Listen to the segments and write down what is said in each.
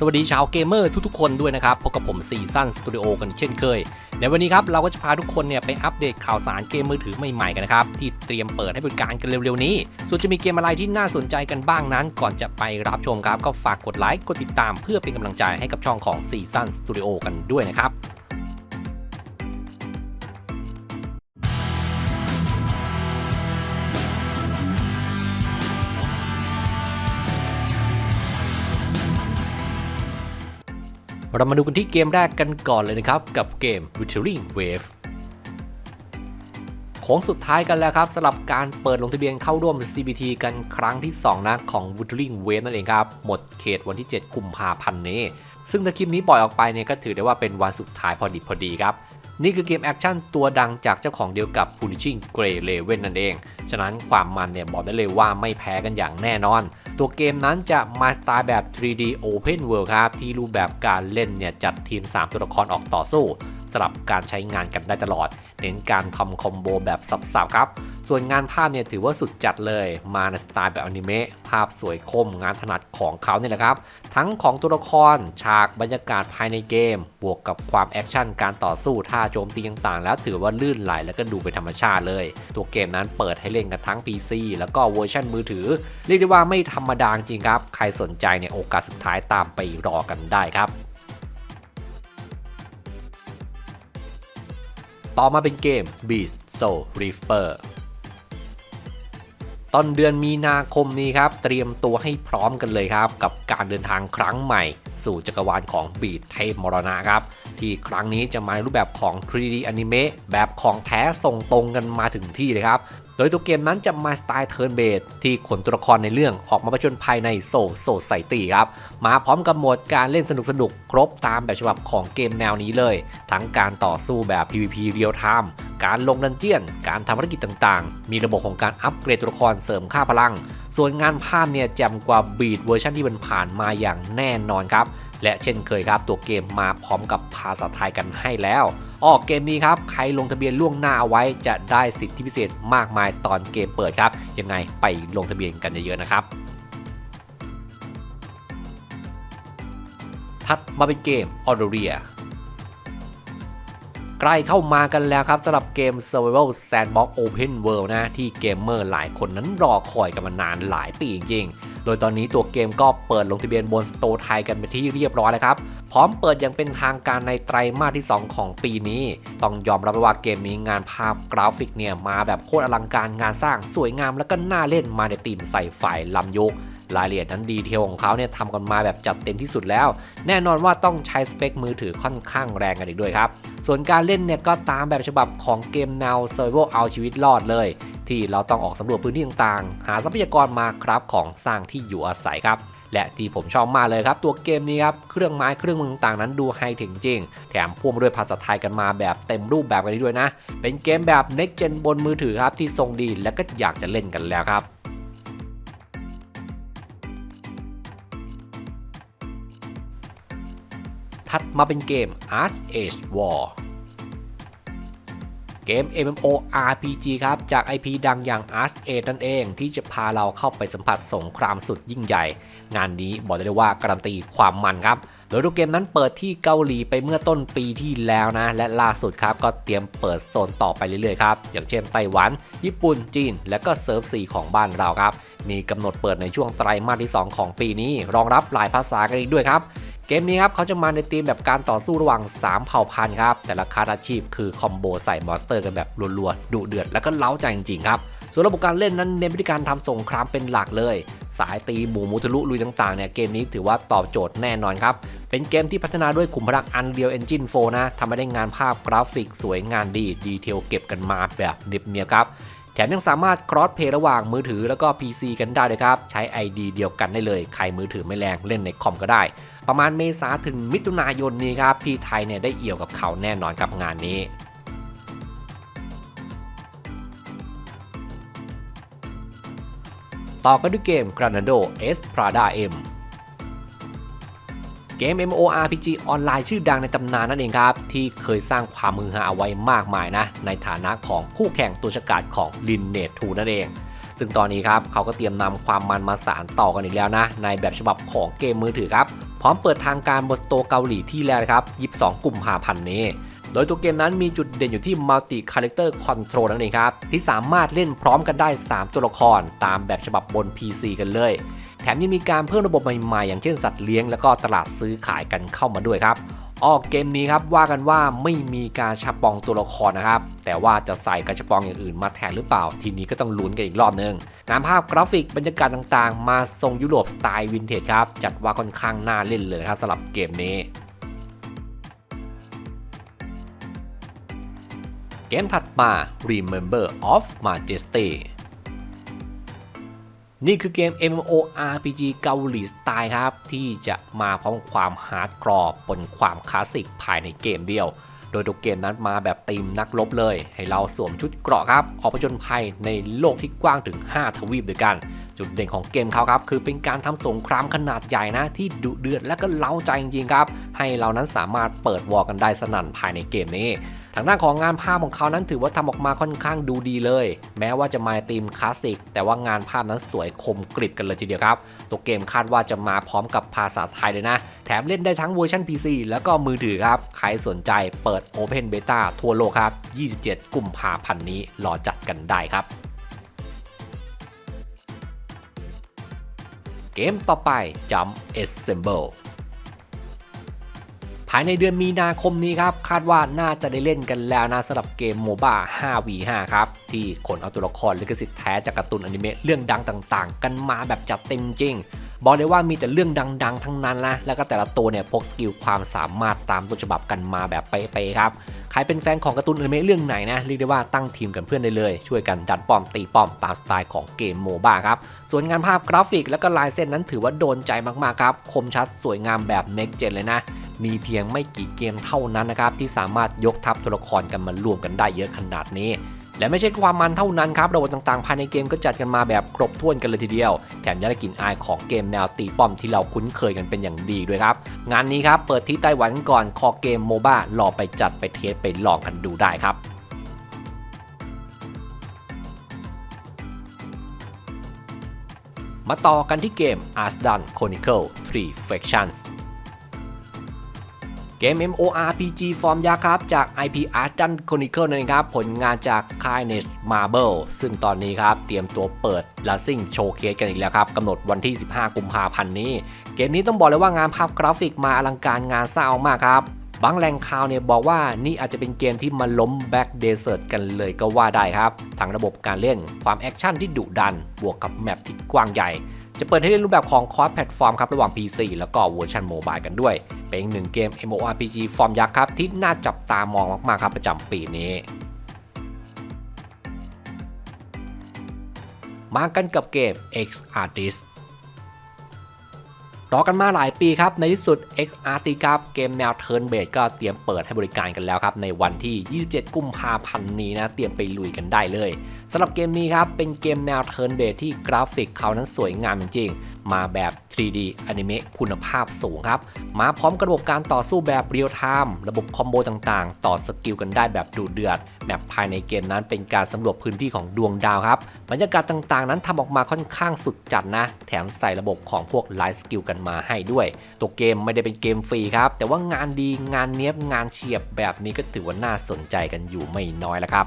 สวัสดีชาวเกมเมอร์ทุกๆคนด้วยนะครับพบกับผมซีซั่นสตูดิโอกันเช่นเคย ในวันนี้ครับเราก็จะพาทุกคนเนี่ยไปอัปเดตข่าวสารเกมมือถือใหม่ๆกันนะครับ ที่เตรียมเปิดให้บริการกันเร็วๆนี้ ส่วนจะมีเกมอะไรที่น่าสนใจกันบ้างนั้น ก่อนจะไปรับชมครับก็ฝากกดไลค์กดติดตามเพื่อเป็นกำลังใจให้กับช่องของซีซั่นสตูดิโอกันด้วยนะครับ เรามาดูกันที่เกมแรกกันก่อนเลยนะครับ กับเกม Wuthering Wave โค้งสุดท้ายกันแล้วครับสำหรับการเปิดลงทะเบียนเข้าร่วม CBT กันครั้งที่ 2 นะของ Wuthering Wave นั่นเองครับ หมดเขตวันที่ 7 กุมภาพันธ์นี้ ซึ่งถ้าคลิปนี้ปล่อยออกไปเนี่ยก็ถือได้ว่าเป็นวันสุดท้ายพอดีพอดีครับนี่คือเกมแอคชั่นตัวดังจากเจ้าของเดียวกับ Punishing Grey Raven นั่นเอง ฉะนั้นความมันเนี่ยบอกได้เลยว่าไม่แพ้กันอย่างแน่นอน ตัวเกมนั้นจะมาสไตล์แบบ 3D Open World ครับ ที่รูปแบบการเล่นเนี่ยจัดทีม 3 ตัวละครออกต่อสู้ สลับการใช้งานกันได้ตลอด เน้นการทำคอมโบแบบสับๆครับ ส่วนงานภาพเนี่ยถือว่าสุดจัดเลย มาในสไตล์แบบอนิเมะภาพสวยคมงานถนัดของเขาเนี่ยแหละครับ ทั้งของตัวละครฉากบรรยากาศภายในเกม บวกกับความแอคชั่นการต่อสู้ท่าโจมตีต่างๆ แล้วถือว่าลื่นไหลแล้วก็ดูเป็นธรรมชาติเลย ตัวเกมนั้นเปิดให้เล่นกันทั้ง PC แล้วก็เวอร์ชันมือถือ เรียกได้ว่าไม่ธรรมดาจริงครับ ใครสนใจเนี่ยโอกาสสุดท้ายตามไปรอกันได้ครับ ต่อมาเป็นเกม Beast Soul Reaper ต้นเดือนมีนาคมนี้ครับ เตรียมตัวให้พร้อมกันเลยครับ กับการเดินทางครั้งใหม่ สู่จักรวาลของบีดเทพมรณะครับ ที่ครั้งนี้จะมาในรูปแบบของ 3D อนิเมะแบบของแท้ส่งตรงกันมาถึงที่เลยครับ โดยตัวเกมนั้นจะมาสไตล์เทิร์นเบสที่ขนตัวละครในเรื่องออกมาประจนภายในโซโซไซตี้ครับ มาพร้อมกับโหมดการเล่นสนุกสนุกครบตามแบบฉบับของเกมแนวนี้เลย ทั้งการต่อสู้แบบ PVP เรียลไทม์การลงดันเจียน การทำภารกิจต่างๆ มีระบบของการอัปเกรดตัวละครเสริมค่าพลัง ส่วนงานภาพเนี่ยแจ่มกว่าบีดเวอร์ชันที่มันผ่านมาอย่างแน่นอนครับ และเช่นเคยครับตัวเกมมาพร้อมกับภาษาไทยกันให้แล้ว ออกเกมนี้ครับ ใครลงทะเบียนล่วงหน้าเอาไว้จะได้สิทธิพิเศษมากมายตอนเกมเปิดครับ ยังไงไปลงทะเบียนกันเยอะๆนะครับถัดมาเป็นเกม o d o r i a ใกล้เข้ามากันแล้วครับสำหรับเกม Survival Sandbox Open World นะที่เกมเมอร์หลายคนนั้นรอคอยกันมานานหลายปีจริง ๆ โดยตอนนี้ตัวเกมก็เปิดลงทะเบียนบนสโตร์ไทยกันเป็นที่เรียบร้อยแล้วครับ พร้อมเปิดอย่างเป็นทางการในไตรมาสที่ 2 ของปีนี้ ต้องยอมรับว่าเกมนี้งานภาพกราฟิกเนี่ยมาแบบโคตรอลังการงานสร้างสวยงามแล้วก็น่าเล่นมาในธีมใส่ไฟลำยุกรายละเอียดนั้นดีเทลของเขาเนี่ยทำกันมาแบบจัดเต็มที่สุดแล้ว แน่นอนว่าต้องใช้สเปคมือถือค่อนข้างแรงกันอีกด้วยครับ ส่วนการเล่นเนี่ยก็ตามแบบฉบับของเกมแนว Survival เอาชีวิตรอดเลย ที่เราต้องออกสำรวจพื้นที่ต่างๆ หาทรัพยากรมาครับของสร้างที่อยู่อาศัยครับ และที่ผมชอบมากเลยครับ ตัวเกมนี้ครับ เครื่องไม้เครื่องมือต่างๆนั้นดูไฮถึงจริง แถมพ่วงด้วยภาษาไทยกันมาแบบเต็มรูปแบบกันด้วยนะ เป็นเกมแบบ Next Gen บนมือถือครับที่ทรงดีและก็อยากจะเล่นกันแล้วครับถัดมาเป็นเกม Arch Age War เกม MMO RPG ครับ จาก IP ดังอย่าง Arch a g นั่นเอง ที่จะพาเราเข้าไปสัมผัสสงครามสุดยิ่งใหญ่ งานนี้บอกได้เลยว่าการันตีความมันครับ โดยตัวเกมนั้นเปิดที่เกาหลีไปเมื่อต้นปีที่แล้วนะ และล่าสุดครับ ก็เตรียมเปิดโซนต่อไปเรื่อยๆครับ อย่างเช่นไต้หวัน ญี่ปุ่นจีน และก็เซิร์ฟ4ของบ้านเราครับมีกำหนดเปิดในช่วงไตรมาสที่ 2 ของปีนี้ รองรับหลายภาษากันอีกด้วยครับ เกมนี้ครับเขาจะมาในธีมแบบการต่อสู้ระหว่าง 3 เผ่าพันธุ์ครับ แต่ละคาราชีพคือคอมโบใส่มอนสเตอร์กันแบบรัวๆดุเดือดแล้วก็เล้าใจจริงๆครับ ส่วนระบบการเล่นนั้นเน้นไปที่การทำสงครามเป็นหลักเลย สายตีหมูมูทะลุลุยต่างๆเนี่ยเกมนี้ถือว่าตอบโจทย์แน่นอนครับ เป็นเกมที่พัฒนาด้วยขุมพลัง Unreal Engine 4 นะทำให้ได้งานภาพกราฟิกสวยงานดีดีเทลเก็บกันมาแบบเนียบๆครับแถมยังสามารถครอสเพย์ระหว่างมือถือแล้วก็ PC กันได้เลยครับ ใช้ ID เดียวกันได้เลย ใครมือถือไม่แรงเล่นในคอมก็ได้ ประมาณเมษาถึงมิถุนายนนี้ครับพี่ไทยเนี่ยได้เอี่ยวกับเขาแน่นอนกับงานนี้ต่อกันด้วยเกม Granado S Prada M เกม MMORPG ออนไลน์ชื่อดังในตำนานนั่นเองครับ ที่เคยสร้างความมือหาเอาไว้มากมายนะ ในฐานะของคู่แข่งตัวฉกาจของ l i n n e t 2นั่นเอง ซึ่งตอนนี้ครับ เขาก็เตรียมนำความมันมาสารต่อกันอีกแล้วนะ ในแบบฉบับของเกมมือถือครับ พร้อมเปิดทางการบนสโตเกาหลีที่แล้วครับ 22กุมภาพันธ์นี้ โดยตัวเกมนั้นมีจุดเด่นอยู่ที่ Multi Character Control นั่นเองครับ ที่สามารถเล่นพร้อมกันได้ 3 ตัวละครตามแบบฉบับบน PC กันเลย แถมยังมีการเพิ่มระบบใหม่ๆ อย่างเช่นสัตว์เลี้ยง และก็ตลาดซื้อขายกันเข้ามาด้วยครับ ออกเกมนี้ครับว่ากันว่าไม่มีการชับปองตัวละครนะครับ แต่ว่าจะใส่กระชับปองอย่างอื่นมาแทนหรือเปล่า ทีนี้ก็ต้องลุ้นกันอีกรอบนึงงานภาพกราฟิกบรรยากาศต่างๆ มาทรงยุโรปสไตล์วินเทจครับ จัดว่าค่อนข้างน่าเล่นเลยครับสำหรับเกมนี้เกมถัดมา Remember of Majesty นี่คือเกม MMORPG เกาหลีสไตล์ครับ ที่จะมาพร้อมความฮาร์ดกรอบบนความคลาสสิกภายในเกมเดียว โดยตัวเกมนั้นมาแบบตีมนักลบเลย ให้เราสวมชุดเกราะครับ ออกผจนภัยในโลกที่กว้างถึง 5 ทวีปด้วยกัน จุดเด่นของเกมเขาครับคือเป็นการทำสงครามขนาดใหญ่นะที่ดุเดือดและก็เล้าใจจริงๆครับ ให้เรานั้นสามารถเปิดวอลกันได้สนั่นภายในเกมนี้ทางด้านของงานภาพของเขานั้นถือว่าทำออกมาค่อนข้างดูดีเลย แม้ว่าจะมาในธีมคลาสสิก แต่ว่างานภาพนั้นสวยคมกริบกันเลยทีเดียวครับ ตัวเกมคาดว่าจะมาพร้อมกับภาษาไทยเลยนะ แถมเล่นได้ทั้งเวอร์ชัน PC แล้วก็มือถือครับ ใครสนใจเปิด Open Beta ทั่วโลกครับ 27 กุมภาพันธ์นี้รอจัดกันได้ครับ เกมต่อไป Jump Assemble ภายในเดือนมีนาคมนี้ครับ คาดว่าน่าจะได้เล่นกันแล้วนะสำหรับเกมโมบ้า 5v5 ครับ ที่ขนเอาตัวละครลิขสิทธิ์แท้จากการ์ตูนอนิเมะเรื่องดังต่างๆ กันมาแบบจัดเต็มจริง บอกเลยว่ามีแต่เรื่องดังๆ ทั้งนั้นนะ แล้วก็แต่ละตัวเนี่ยพกสกิลความสามารถตามต้นฉบับกันมาแบบเป๊ะๆครับ ใครเป็นแฟนของการ์ตูนอนิเมะเรื่องไหนนะเรียกได้ว่าตั้งทีมกันเพื่อนได้เลย ช่วยกันดันป้อมตีป้อมตามสไตล์ของเกมโมบ้าครับ ส่วนงานภาพกราฟิกและก็ลายเส้นนั้นถือว่าโดนใจมากๆครับ คมชัดสวยงามแบบ next gen เลยนะมีเพียงไม่กี่เกมเท่านั้นนะครับที่สามารถยกทัพตัวละครกันมารวมกันได้เยอะขนาดนี้ และไม่ใช่ความมันเท่านั้นครับระบบต่างๆ ภายในเกมก็จัดกันมาแบบครบถ้วนกันเลยทีเดียว แถมยังได้กลิ่นอายของเกมแนวตีป้อมที่เราคุ้นเคยกันเป็นอย่างดีด้วยครับ งานนี้ครับเปิดที่ไต้หวันก่อนคอเกมโมบ้ารอไปจัดไปเทสไปลองกันดูได้ครับมาต่อกันที่เกม Ars Done Chronicle 3 Factions เกม MMORPG ฟอร์มยักษ์ครับ จาก IP Art Done Chronicle นั่นเองครับ ผลงานจากค่าย Nest Marble ซึ่งตอนนี้ครับ เตรียมตัวเปิด l a s ซิ n g Showcase กันอีกแล้วครับกำหนดวันที่ 15 กุมภาพันธ์นี้ เกมนี้ต้องบอกเลยว่างานภาพกราฟิกมาอลังการงานสร้างมากครับบางแหล่งข่าวเนี่ยบอกว่านี่อาจจะเป็นเกมที่มาล้ม Back Desert กันเลยก็ว่าได้ครับทั้งระบบการเล่นความแอคชั่นที่ดุดัน บวกกับแมปที่กว้างใหญ่ จะเปิดให้เล่นรูปแบบของคอร์สแพลตฟอร์มครับระหว่าง PC แล้วก็เวอร์ชันโมบายกันด้วย เป็นอีกหนึ่งเกม MMORPG ฟอร์มยักษ์ครับที่น่าจับตามองมากๆครับประจำปีนี้มากันกับเกม X Artist รอกันมาหลายปีครับ ในที่สุด XRT ครับเกมแนวเทิร์นเบสก็เตรียมเปิดให้บริการกันแล้วครับ ในวันที่ 27 กุมภาพันธ์นี้นะ เตรียมไปลุยกันได้เลย สำหรับเกมนี้ครับ เป็นเกมแนวเทิร์นเบสที่กราฟิกเขานั้นสวยงามจริงๆ มาแบบ 3D อนิเมะคุณภาพสูงครับ มาพร้อมกระบบการต่อสู้แบบเรียลไทม์ระบบคอมโบต่างๆ ต่อสกิลกันได้แบบดูเดือดแมปภายในเกมนั้นเป็นการสำรวจพื้นที่ของดวงดาวครับบรรยากาศต่างๆ นั้นทำออกมาค่อนข้างสุดจัดนะ แถมใส่ระบบของพวกไลฟ์สกิลกันมาให้ด้วย ตัวเกมไม่ได้เป็นเกมฟรีครับ แต่ว่างานดีงานเนี้ยบงานเฉียบแบบนี้ก็ถือว่าน่าสนใจกันอยู่ไม่น้อยแล้วครับ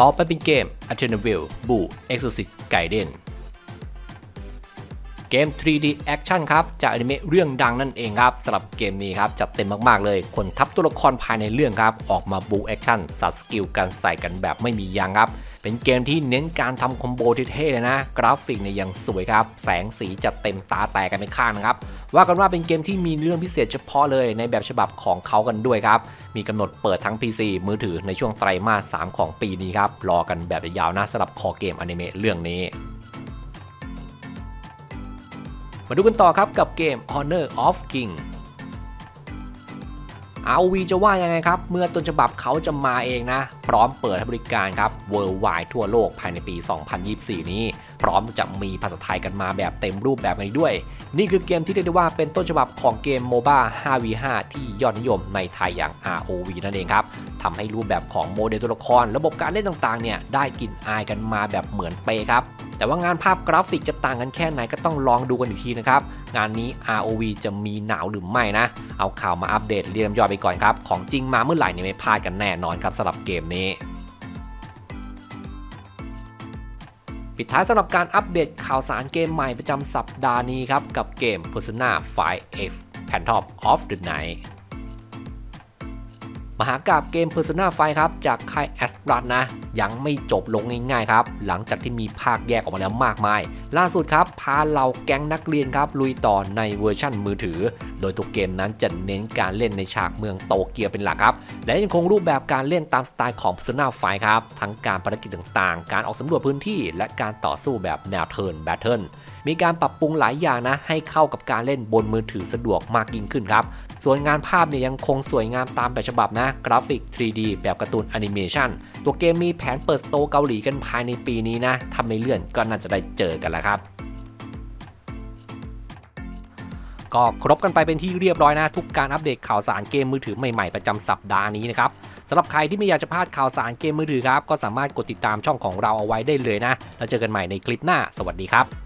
ต่อไปเป็นเกม a t t e n a v i l l b o o Exorcist Gaiden เกม 3D Action ครับจากอนิเมะเรื่องดังนั่นเองครับสำหรับเกมนี้ครับจัดเต็มมากๆเลยคนทับตัวละครภายในเรื่องครับ ออกมาบูแอคชั่นสัดสกิลการใส่กันแบบไม่มียางครับ เป็นเกมที่เน้นการทำคอมโบที่เท่เลยนะ กราฟิกเนี่ยยังสวยครับ แสงสีจัดเต็มตาแตกกันไปข้างนะครับ ว่ากันว่าเป็นเกมที่มีเรื่องพิเศษเฉพาะเลยในแบบฉบับของเขากันด้วยครับ มีกำหนดเปิดทั้ง PC มือถือในช่วงไตรมาส 3 ของปีนี้ครับรอกันแบบยาวๆนะสำหรับคอเกมอนิเมะเรื่องนี้ มาดูกันต่อครับกับเกม Honor of King ROV จะว่ายังไงครับ เมื่อต้นฉบับเขาจะมาเองนะ พร้อมเปิดให้บริการครับ Worldwide ทั่วโลกภายในปี 2024 นี้ พร้อมจะมีภาษาไทยกันมาแบบเต็มรูปแบบนี้ด้วย นี่คือเกมที่เรียกได้ว่าเป็นต้นฉบับของเกม MOBA 5v5 ที่ยอดนิยมในไทยอย่าง ROV นั่นเองครับทำให้รูปแบบของโมเดลตัวละคร ระบบการเล่นต่างๆเนี่ยได้กลิ่นอายกันมาแบบเหมือนเปครับ แต่ว่างานภาพกราฟิกจะต่างกันแค่ไหนก็ต้องลองดูกันอีกทีนะครับ งานนี้ ROV จะมีหนาวหรือไม่นะ เอาข่าวมาอัปเดตเรียมยอดไปก่อนครับ ของจริงมาเมื่อไหร่เนี่ยไม่พลาดกันแน่นอนครับสำหรับเกมนี้ปิดท้ายสำหรับการอัปเดตข่าวสารเกมใหม่ประจำสัปดาห์นี้ครับ กับเกม Persona 5 X Phantom of the Night มหากราบเกม Persona 5 ครับ จากค่าย a s t r a นะ ยังไม่จบลงง่ายๆครับ หลังจากที่มีภาคแยกออกมาแล้วมากมาย ล่าสุดครับ พาเหล่าแก๊งนักเรียนครับ ลุยต่อในเวอร์ชั่นมือถือ โดยตัวเกมนั้นจะเน้นการเล่นในฉากเมืองโตเกียวเป็นหลักครับ และยังคงรูปแบบการเล่นตามสไตล์ของ Persona 5 ครับ ทั้งการภารกิจต่างๆ การออกสำรวจพื้นที่ และการต่อสู้แบบแนวเทิร์นแบทเทิล มีการปรับปรุงหลายอย่างนะ ให้เข้ากับการเล่นบนมือถือสะดวกมากยิ่งขึ้นครับ ส่วนงานภาพเนี่ยยังคงสวยงามตามแบบฉบับนะ กราฟิก 3D แบบการ์ตูนแอนิเมชันตัวเกมมีแผนเปิดสโตเกาหลีกันภายในปีนี้นะถ้าไม่เลื่อนก็น่าจะได้เจอกันแล้วครับก็ครบกันไปเป็นที่เรียบร้อยนะ ทุกการอัปเดตข่าวสารเกมมือถือใหม่ๆประจำสัปดาห์นี้นะครับสำหรับใครที่ไม่อยากจะพลาดข่าวสารเกมมือถือครับ ก็สามารถกดติดตามช่องของเราเอาไว้ได้เลยนะ แล้วเจอกันใหม่ในคลิปหน้า สวัสดีครับ